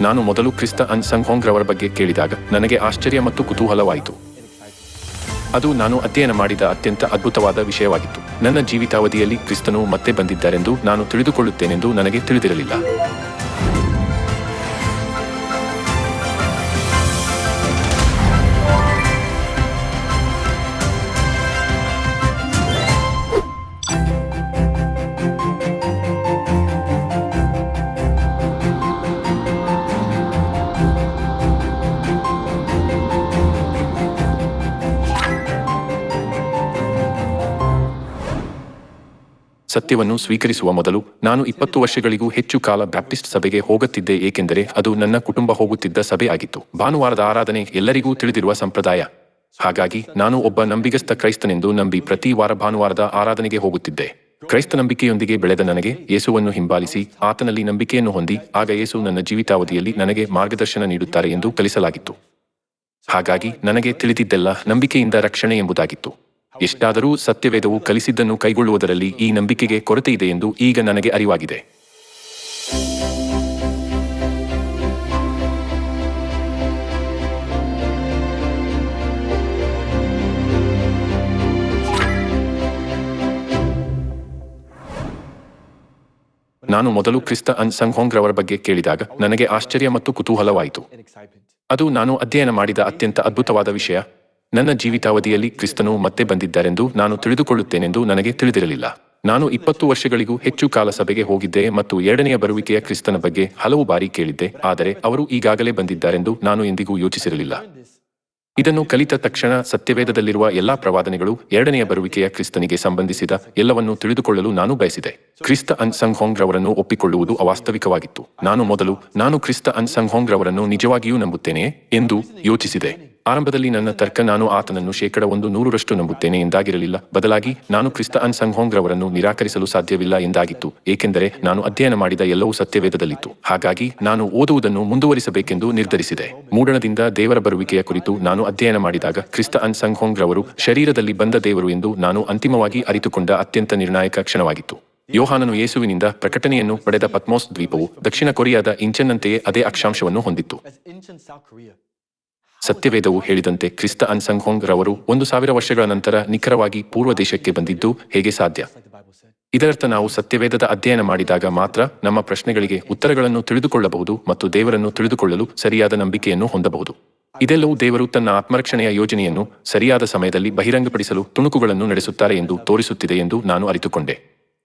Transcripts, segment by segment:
ನಾನು ಮೊದಲು ಕ್ರಿಸ್ತ ಅನ್ ಸಂಗ್ ರವರ ಬಗ್ಗೆ ಕೇಳಿದಾಗ ನನಗೆ ಆಶ್ಚರ್ಯ ಮತ್ತು ಕುತೂಹಲವಾಯಿತು. ಅದು ನಾನು ಅಧ್ಯಯನ ಮಾಡಿದ ಅತ್ಯಂತ ಅದ್ಭುತವಾದ ವಿಷಯವಾಗಿತ್ತು. ನನ್ನ ಜೀವಿತಾವಧಿಯಲ್ಲಿ ಕ್ರಿಸ್ತನು ಮತ್ತೆ ಬಂದಿದ್ದಾರೆಂದು ನಾನು ತಿಳಿದುಕೊಳ್ಳುತ್ತೇನೆಂದು ನನಗೆ ತಿಳಿದಿರಲಿಲ್ಲ. ಸತ್ಯವನ್ನು ಸ್ವೀಕರಿಸುವ ಮೊದಲು ನಾನು ಇಪ್ಪತ್ತು ವರ್ಷಗಳಿಗೂ ಹೆಚ್ಚು ಕಾಲ ಬ್ಯಾಪ್ಟಿಸ್ಟ್ ಸಭೆಗೆ ಹೋಗುತ್ತಿದ್ದೆ, ಏಕೆಂದರೆ ಅದು ನನ್ನ ಕುಟುಂಬ ಹೋಗುತ್ತಿದ್ದ ಸಭೆ ಆಗಿತ್ತು. ಭಾನುವಾರದ ಆರಾಧನೆ ಎಲ್ಲರಿಗೂ ತಿಳಿದಿರುವ ಸಂಪ್ರದಾಯ. ಹಾಗಾಗಿ ನಾನು ಒಬ್ಬ ನಂಬಿಗಸ್ತ ಕ್ರೈಸ್ತನೆಂದು ನಂಬಿ ಪ್ರತಿ ವಾರ ಭಾನುವಾರದ ಆರಾಧನೆಗೆ ಹೋಗುತ್ತಿದ್ದೆ. ಕ್ರೈಸ್ತ ನಂಬಿಕೆಯೊಂದಿಗೆ ಬೆಳೆದ ನನಗೆ ಯೇಸುವನ್ನು ಹಿಂಬಾಲಿಸಿ ಆತನಲ್ಲಿ ನಂಬಿಕೆಯನ್ನು ಹೊಂದಿ, ಆಗ ಯೇಸು ನನ್ನ ಜೀವಿತಾವಧಿಯಲ್ಲಿ ನನಗೆ ಮಾರ್ಗದರ್ಶನ ನೀಡುತ್ತಾರೆ ಎಂದು ಕಲಿಸಲಾಗಿತ್ತು. ಹಾಗಾಗಿ ನನಗೆ ತಿಳಿದಿದ್ದೆಲ್ಲ ನಂಬಿಕೆಯಿಂದ ರಕ್ಷಣೆ ಎಂಬುದಾಗಿತ್ತು. ಎಷ್ಟಾದರೂ ಸತ್ಯವೇದವು ಕಲಿಸಿದ್ದನ್ನು ಕೈಗೊಳ್ಳುವುದರಲ್ಲಿ ಈ ನಂಬಿಕೆಗೆ ಕೊರತೆ ಇದೆ ಎಂದು ಈಗ ನನಗೆ ಅರಿವಾಗಿದೆ. ನಾನು ಮೊದಲು ಕ್ರಿಸ್ತ ಅನ್ ಸಂಘೋಂಗ್ ರವರ ಬಗ್ಗೆ ಕೇಳಿದಾಗ ನನಗೆ ಆಶ್ಚರ್ಯ ಮತ್ತು ಕುತೂಹಲವಾಯಿತು. ಅದು ನಾನು ಅಧ್ಯಯನ ಮಾಡಿದ ಅತ್ಯಂತ ಅದ್ಭುತವಾದ ವಿಷಯ. ನನ್ನ ಜೀವಿತಾವಧಿಯಲ್ಲಿ ಕ್ರಿಸ್ತನು ಮತ್ತೆ ಬಂದಿದ್ದಾರೆಂದು ನಾನು ತಿಳಿದುಕೊಳ್ಳುತ್ತೇನೆಂದು ನನಗೆ ತಿಳಿದಿರಲಿಲ್ಲ. ನಾನು ಇಪ್ಪತ್ತು ವರ್ಷಗಳಿಗೂ ಹೆಚ್ಚು ಕಾಲ ಸಭೆಗೆ ಹೋಗಿದ್ದೆ ಮತ್ತು ಎರಡನೆಯ ಬರುವಿಕೆಯ ಕ್ರಿಸ್ತನ ಬಗ್ಗೆ ಹಲವು ಬಾರಿ ಕೇಳಿದ್ದೆ, ಆದರೆ ಅವರು ಈಗಾಗಲೇ ಬಂದಿದ್ದಾರೆಂದು ನಾನು ಎಂದಿಗೂ ಯೋಚಿಸಿರಲಿಲ್ಲ. ಇದನ್ನು ಕಲಿತ ತಕ್ಷಣ ಸತ್ಯವೇದದಲ್ಲಿರುವ ಎಲ್ಲಾ ಪ್ರವಾದನೆಗಳು ಎರಡನೆಯ ಬರುವಿಕೆಯ ಕ್ರಿಸ್ತನಿಗೆ ಸಂಬಂಧಿಸಿದ ಎಲ್ಲವನ್ನೂ ತಿಳಿದುಕೊಳ್ಳಲು ನಾನು ಬಯಸಿದೆ. ಕ್ರಿಸ್ತ ಅನ್ ಸಂಘೋಂಗ್ ರವರನ್ನು ಒಪ್ಪಿಕೊಳ್ಳುವುದು ಅವಾಸ್ತವಿಕವಾಗಿತ್ತು. ನಾನು ಮೊದಲು, ನಾನು ಕ್ರಿಸ್ತ ಅನ್ ಸಂಘೋಂಗ್ ರವರನ್ನು ನಿಜವಾಗಿಯೂ ನಂಬುತ್ತೇನೆ ಎಂದು ಯೋಚಿಸಿದೆ. ಆರಂಭದಲ್ಲಿ ನನ್ನ ತರ್ಕ ನಾನು ಆತನನ್ನು ಶೇಕಡ ಒಂದು ನೂರರಷ್ಟು ನಂಬುತ್ತೇನೆ ಎಂದಾಗಿರಲಿಲ್ಲ. ಬದಲಾಗಿ ನಾನು ಕ್ರಿಸ್ತ ಅನ್ ಸಂಘೋಂಗ್ ರವರನ್ನು ನಿರಾಕರಿಸಲು ಸಾಧ್ಯವಿಲ್ಲ ಎಂದಾಗಿತ್ತು. ಏಕೆಂದರೆ ನಾನು ಅಧ್ಯಯನ ಮಾಡಿದ ಎಲ್ಲವೂ ಸತ್ಯವೇದದಲ್ಲಿತ್ತು. ಹಾಗಾಗಿ ನಾನು ಓದುವುದನ್ನು ಮುಂದುವರಿಸಬೇಕೆಂದು ನಿರ್ಧರಿಸಿದೆ. ಮೂಡಣದಿಂದ ದೇವರ ಬರುವಿಕೆಯ ಕುರಿತು ನಾನು ಅಧ್ಯಯನ ಮಾಡಿದಾಗ ಕ್ರಿಸ್ತ ಅನ್ ಸಂಘೋಂಗ್ ರವರು ಶರೀರದಲ್ಲಿ ಬಂದ ದೇವರು ಎಂದು ನಾನು ಅಂತಿಮವಾಗಿ ಅರಿತುಕೊಂಡ ಅತ್ಯಂತ ನಿರ್ಣಾಯಕ ಕ್ಷಣವಾಗಿತ್ತು. ಯೋಹಾನನು ಯೇಸುವಿನಿಂದ ಪ್ರಕಟಣೆಯನ್ನು ಪಡೆದ ಪತ್ಮೋಸ್ ದ್ವೀಪವು ದಕ್ಷಿಣ ಕೊರಿಯಾದ ಇಂಚನ್ನಂತೆಯೇ ಅದೇ ಅಕ್ಷಾಂಶವನ್ನು ಹೊಂದಿತ್ತು. ಸತ್ಯವೇದವು ಹೇಳಿದಂತೆ ಕ್ರಿಸ್ತ ಅನ್ ಸಂಗ್ ಹೋಂಗ್ ರವರು ಒಂದು ಸಾವಿರ ವರ್ಷಗಳ ನಂತರ ನಿಖರವಾಗಿ ಪೂರ್ವ ದೇಶಕ್ಕೆ ಬಂದಿದ್ದು ಹೇಗೆ ಸಾಧ್ಯ? ಇದರರ್ಥ ನಾವು ಸತ್ಯವೇದದ ಅಧ್ಯಯನ ಮಾಡಿದಾಗ ಮಾತ್ರ ನಮ್ಮ ಪ್ರಶ್ನೆಗಳಿಗೆ ಉತ್ತರಗಳನ್ನು ತಿಳಿದುಕೊಳ್ಳಬಹುದು ಮತ್ತು ದೇವರನ್ನು ತಿಳಿದುಕೊಳ್ಳಲು ಸರಿಯಾದ ನಂಬಿಕೆಯನ್ನು ಹೊಂದಬಹುದು. ಇದೆಲ್ಲವೂ ದೇವರು ತನ್ನ ಆತ್ಮರಕ್ಷಣೆಯ ಯೋಜನೆಯನ್ನು ಸರಿಯಾದ ಸಮಯದಲ್ಲಿ ಬಹಿರಂಗಪಡಿಸಲು ತುಣುಕುಗಳನ್ನು ನಡೆಸುತ್ತಾರೆ ಎಂದು ತೋರಿಸುತ್ತಿದೆ ಎಂದು ನಾನು ಅರಿತುಕೊಂಡೆ.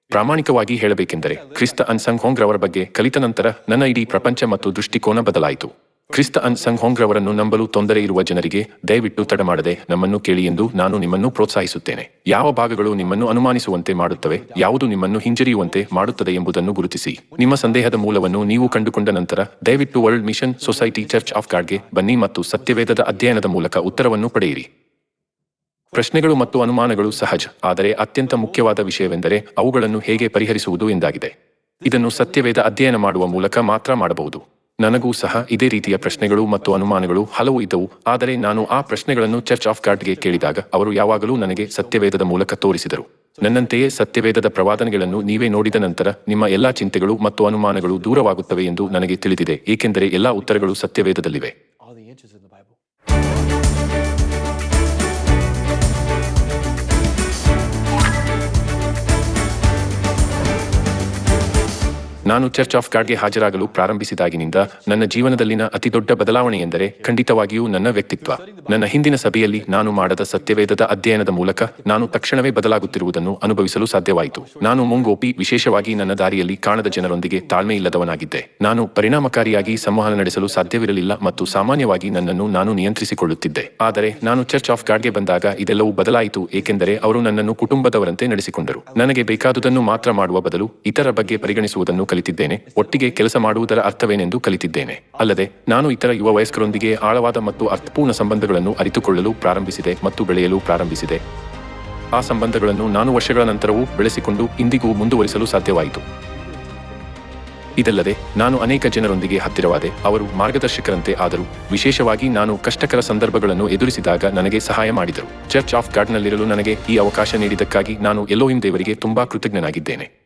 ಪ್ರಾಮಾಣಿಕವಾಗಿ ಹೇಳಬೇಕೆಂದರೆ ಕ್ರಿಸ್ತ ಅನ್ಸಂಗ್ ಹೋಂಗ್ರವರ ಹೋಂಗ್ ರವರ ಬಗ್ಗೆ ಕಲಿತ ನಂತರ ನನ್ನ ಇಡೀ ಪ್ರಪಂಚ ಮತ್ತು ದೃಷ್ಟಿಕೋನ ಬದಲಾಯಿತು. ಕ್ರಿಸ್ತ ಅನ್ ಸಂಗ್ ಹೋಂಗ್ ರವರನ್ನು ನಂಬಲು ತೊಂದರೆ ಇರುವ ಜನರಿಗೆ ದಯವಿಟ್ಟು ತಡ ಮಾಡದೆ ನಮ್ಮನ್ನು ಕೇಳಿ ಎಂದು ನಾನು ನಿಮ್ಮನ್ನು ಪ್ರೋತ್ಸಾಹಿಸುತ್ತೇನೆ. ಯಾವ ಭಾಗಗಳು ನಿಮ್ಮನ್ನು ಅನುಮಾನಿಸುವಂತೆ ಮಾಡುತ್ತವೆ, ಯಾವುದು ನಿಮ್ಮನ್ನು ಹಿಂಜರಿಯುವಂತೆ ಮಾಡುತ್ತದೆ ಎಂಬುದನ್ನು ಗುರುತಿಸಿ. ನಿಮ್ಮ ಸಂದೇಹದ ಮೂಲವನ್ನು ನೀವು ಕಂಡುಕೊಂಡ ನಂತರ ದಯವಿಟ್ಟು World Mission Society Church of ಗಾಡ್ಗೆ ಬನ್ನಿ ಮತ್ತು ಸತ್ಯವೇದದ ಅಧ್ಯಯನದ ಮೂಲಕ ಉತ್ತರವನ್ನು ಪಡೆಯಿರಿ. ಪ್ರಶ್ನೆಗಳು ಮತ್ತು ಅನುಮಾನಗಳು ಸಹಜ, ಆದರೆ ಅತ್ಯಂತ ಮುಖ್ಯವಾದ ವಿಷಯವೆಂದರೆ ಅವುಗಳನ್ನು ಹೇಗೆ ಪರಿಹರಿಸುವುದು ಎಂದಾಗಿದೆ. ಇದನ್ನು ಸತ್ಯವೇದ ಅಧ್ಯಯನ ಮಾಡುವ ಮೂಲಕ ಮಾತ್ರ ಮಾಡಬಹುದು. ನನಗೂ ಸಹ ಇದೇ ರೀತಿಯ ಪ್ರಶ್ನೆಗಳು ಮತ್ತು ಅನುಮಾನಗಳು ಹಲವು ಇದ್ದವು. ಆದರೆ ನಾನು ಆ ಪ್ರಶ್ನೆಗಳನ್ನು ಚರ್ಚ್ ಆಫ್ ಗಾಡ್ಗೆ ಕೇಳಿದಾಗ ಅವರು ಯಾವಾಗಲೂ ನನಗೆ ಸತ್ಯವೇದದ ಮೂಲಕ ತೋರಿಸಿದರು. ನನ್ನಂತೆಯೇ ಸತ್ಯವೇದದ ಪ್ರವಾದನೆಗಳನ್ನು ನೀವೇ ನೋಡಿದ ನಂತರ ನಿಮ್ಮ ಎಲ್ಲಾ ಚಿಂತೆಗಳು ಮತ್ತು ಅನುಮಾನಗಳು ದೂರವಾಗುತ್ತವೆ ಎಂದು ನನಗೆ ತಿಳಿದಿದೆ. ಏಕೆಂದರೆ ಎಲ್ಲಾ ಉತ್ತರಗಳು ಸತ್ಯವೇದದಲ್ಲಿವೆ. ನಾನು ಚರ್ಚ್ ಆಫ್ ಗಾಡ್ಗೆ ಹಾಜರಾಗಲು ಪ್ರಾರಂಭಿಸಿದಾಗಿನಿಂದ ನನ್ನ ಜೀವನದಲ್ಲಿನ ಅತಿದೊಡ್ಡ ಬದಲಾವಣೆ ಎಂದರೆ ಖಂಡಿತವಾಗಿಯೂ ನನ್ನ ವ್ಯಕ್ತಿತ್ವ. ನನ್ನ ಹಿಂದಿನ ಸಭೆಯಲ್ಲಿ ನಾನು ಮಾಡದ ಸತ್ಯವೇದದ ಅಧ್ಯಯನದ ಮೂಲಕ ನಾನು ತಕ್ಷಣವೇ ಬದಲಾಗುತ್ತಿರುವುದನ್ನು ಅನುಭವಿಸಲು ಸಾಧ್ಯವಾಯಿತು. ನಾನು ಮುಂಗೋಪಿ, ವಿಶೇಷವಾಗಿ ನನ್ನ ದಾರಿಯಲ್ಲಿ ಕಾಣದ ಜನರೊಂದಿಗೆ ತಾಳ್ಮೆ ಇಲ್ಲದವನಾಗಿದ್ದೆ ನಾನು ಪರಿಣಾಮಕಾರಿಯಾಗಿ ಸಂವಹನ ನಡೆಸಲು ಸಾಧ್ಯವಿರಲಿಲ್ಲ ಮತ್ತು ಸಾಮಾನ್ಯವಾಗಿ ನನ್ನನ್ನು ನಾನು ನಿಯಂತ್ರಿಸಿಕೊಳ್ಳುತ್ತಿದ್ದೆ. ಆದರೆ ನಾನು ಚರ್ಚ್ ಆಫ್ ಗಾಡ್ಗೆ ಬಂದಾಗ ಇದೆಲ್ಲವೂ ಬದಲಾಯಿತು, ಏಕೆಂದರೆ ಅವರು ನನ್ನನ್ನು ಕುಟುಂಬದವರಂತೆ ನಡೆಸಿಕೊಂಡರು. ನನಗೆ ಬೇಕಾದುದನ್ನು ಮಾತ್ರ ಮಾಡುವ ಬದಲು ಇತರ ಬಗ್ಗೆ ಪರಿಗಣಿಸುವುದನ್ನು ಕಲಿತಿದ್ದೇನೆ. ಒಟ್ಟಿಗೆ ಕೆಲಸ ಮಾಡುವುದರ ಅರ್ಥವೇನೆಂದು ಕಲಿತಿದ್ದೇನೆ. ಅಲ್ಲದೆ, ನಾನು ಇತರ ಯುವ ವಯಸ್ಕರೊಂದಿಗೆ ಆಳವಾದ ಮತ್ತು ಅರ್ಥಪೂರ್ಣ ಸಂಬಂಧಗಳನ್ನು ಅರಿತುಕೊಳ್ಳಲು ಪ್ರಾರಂಭಿಸಿದೆ ಮತ್ತು ಬೆಳೆಯಲು ಪ್ರಾರಂಭಿಸಿದೆ. ಆ ಸಂಬಂಧಗಳನ್ನು ನಾನು ವರ್ಷಗಳ ನಂತರವೂ ಬೆಳೆಸಿಕೊಂಡು ಇಂದಿಗೂ ಮುಂದುವರಿಸಲು ಸಾಧ್ಯವಾಯಿತು. ಇದಲ್ಲದೆ, ನಾನು ಅನೇಕ ಜನರೊಂದಿಗೆ ಹತ್ತಿರವಾದೆ. ಅವರು ಮಾರ್ಗದರ್ಶಕರಂತೆ ಆದರು. ವಿಶೇಷವಾಗಿ ನಾನು ಕಷ್ಟಕರ ಸಂದರ್ಭಗಳನ್ನು ಎದುರಿಸಿದಾಗ ನನಗೆ ಸಹಾಯ ಮಾಡಿದರು. ಚರ್ಚ್ ಆಫ್ ಗಾರ್ಡ್ನಲ್ಲಿರಲು ನನಗೆ ಈ ಅವಕಾಶ ನೀಡಿದ್ದಕ್ಕಾಗಿ ನಾನು ಎಲ್ಲೋಹಿಂ ದೇವರಿಗೆ ತುಂಬಾ ಕೃತಜ್ಞನಾಗಿದ್ದೇನೆ.